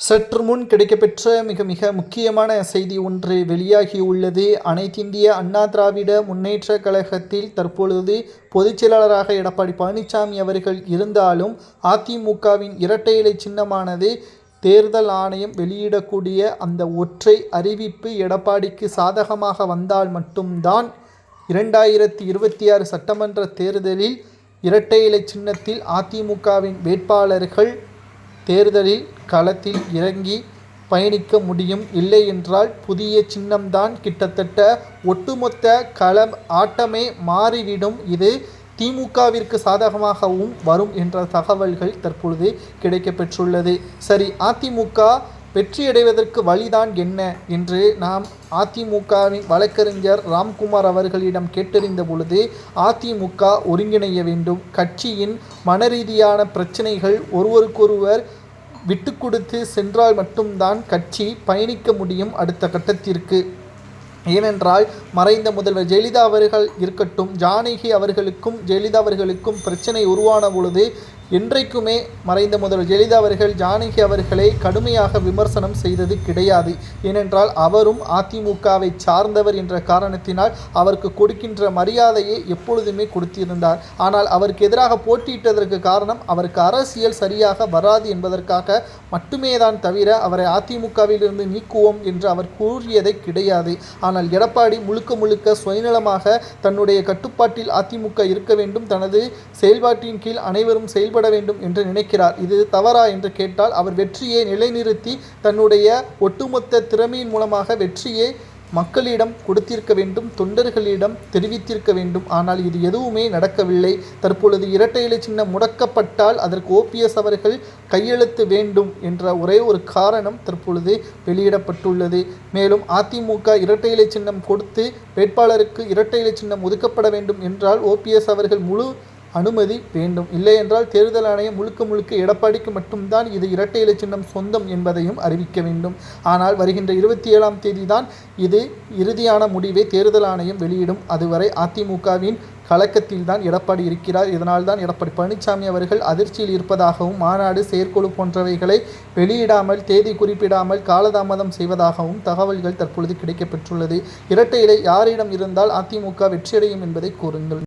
சற்று முன் கிடைக்கப்பெற்ற மிக மிக முக்கியமான செய்தி ஒன்று வெளியாகியுள்ளது அனைத்திந்திய அண்ணா திராவிட முன்னேற்ற கழகத்தில் தற்பொழுது பொதுச் செயலாளராக எடப்பாடி பழனிசாமி அவர்கள் இருந்தாலும் அதிமுகவின் இரட்டை இலை சின்னமானது தேர்தல் ஆணையம் வெளியிடக்கூடிய அந்த ஒற்றை அறிவிப்பு எடப்பாடிக்கு சாதகமாக வந்தால் மட்டும்தான் இரண்டாயிரத்தி இருபத்தி ஆறு சட்டமன்ற தேர்தலில் இரட்டை இலை சின்னத்தில் அதிமுகவின் வேட்பாளர்கள் தேர்தலில் களத்தில் இறங்கி பயணிக்க முடியும் இல்லை என்றால் புதிய சின்னம்தான் கிட்டத்தட்ட ஒட்டுமொத்த களம் ஆட்டமே மாறிவிடும். இது திமுகவிற்கு சாதகமாகவும் வரும் என்ற தகவல்கள் தற்பொழுது கிடைக்கப்பெற்றுள்ளது. சரி அதிமுக வெற்றியடைவதற்கு வழிதான் என்ன என்று நாம் அதிமுகவின் வழக்கறிஞர் ராம்குமார் அவர்களிடம் கேட்டறிந்த பொழுது அதிமுக ஒருங்கிணைய வேண்டும். கட்சியின் மனரீதியான பிரச்சனைகள் ஒருவருக்கொருவர் விட்டு கொடுத்து சென்றால் மட்டும்தான் கட்சி பயணிக்க முடியும் அடுத்த கட்டத்திற்கு. ஏனென்றால் மறைந்த முதல்வர் ஜெயலலிதா அவர்கள் இருக்கட்டும் ஜானகி அவர்களுக்கும் ஜெயலலிதா அவர்களுக்கும் பிரச்சனை உருவான பொழுது என்றைக்குமே மறைந்த முதல்வர் ஜெயலலிதா அவர்கள் ஜானகி அவர்களை கடுமையாக விமர்சனம் செய்தது கிடையாது. ஏனென்றால் அவரும் அதிமுகவை சார்ந்தவர் என்ற காரணத்தினால் அவருக்கு கொடுக்கின்ற மரியாதையை எப்பொழுதுமே கொடுத்திருந்தார். ஆனால் அவருக்கு எதிராக போட்டியிட்டதற்கு காரணம் அவருக்கு அரசியல் சரியாக வராது என்பதற்காக மட்டுமே தான் தவிர அவரை அதிமுகவிலிருந்து நீக்குவோம் என்று அவர் கூறியதை கிடையாது. ஆனால் எடப்பாடி முழுக்க முழுக்க சுயநலமாக தன்னுடைய கட்டுப்பாட்டில் அதிமுக இருக்க வேண்டும். தனது செயல்பாட்டின் கீழ் அனைவரும் செயல்பட செயல்பட வேண்டும் என்று நினைக்கிறார். இது தவறா என்று கேட்டால் அவர் வெற்றியை நிலைநிறுத்தி தன்னுடைய ஒட்டுமொத்த திறமையின் மூலமாக வெற்றியை மக்களிடம் கொடுத்திருக்க வேண்டும் தொண்டர்களிடம் தெரிவித்திருக்க வேண்டும். ஆனால் இது எதுவுமே நடக்கவில்லை. தற்பொழுது இரட்டை இலை சின்னம் முடக்கப்பட்டால் அதற்கு ஓபிஎஸ் அவர்கள் கையெழுத்து வேண்டும் என்ற ஒரே ஒரு காரணம் தற்பொழுது வெளியிடப்பட்டுள்ளது. மேலும் அதிமுக இரட்டை இலை சின்னம் கொடுத்து வேட்பாளருக்கு இரட்டை இலை சின்னம் ஒதுக்கப்பட வேண்டும் என்றால் ஓபிஎஸ் அவர்கள் முழு அனுமதி வேண்டும். இல்லையென்றால் தேர்தல் ஆணையம் முழுக்க முழுக்க எடப்பாடிக்கு மட்டும்தான் இது இரட்டை இலை சின்னம் சொந்தம் என்பதையும் அறிவிக்க வேண்டும். ஆனால் வருகின்ற இருபத்தி ஏழாம் தேதி தான் இது இறுதியான முடிவை தேர்தல் ஆணையம் வெளியிடும். அதுவரை அதிமுகவின் கலக்கத்தில் தான் எடப்பாடி இருக்கிறார். இதனால் தான் எடப்பாடி பழனிசாமி அவர்கள் அதிர்ச்சியில் இருப்பதாகவும் மாநாடு செயற்குழு போன்றவைகளை வெளியிடாமல் தேதி குறிப்பிடாமல் காலதாமதம் செய்வதாகவும் தகவல்கள் தற்பொழுது கிடைக்கப்பெற்றுள்ளது. இரட்டை இலை யாரிடம் இருந்தால் அதிமுக வெற்றியடையும் என்பதை கூறுங்கள்.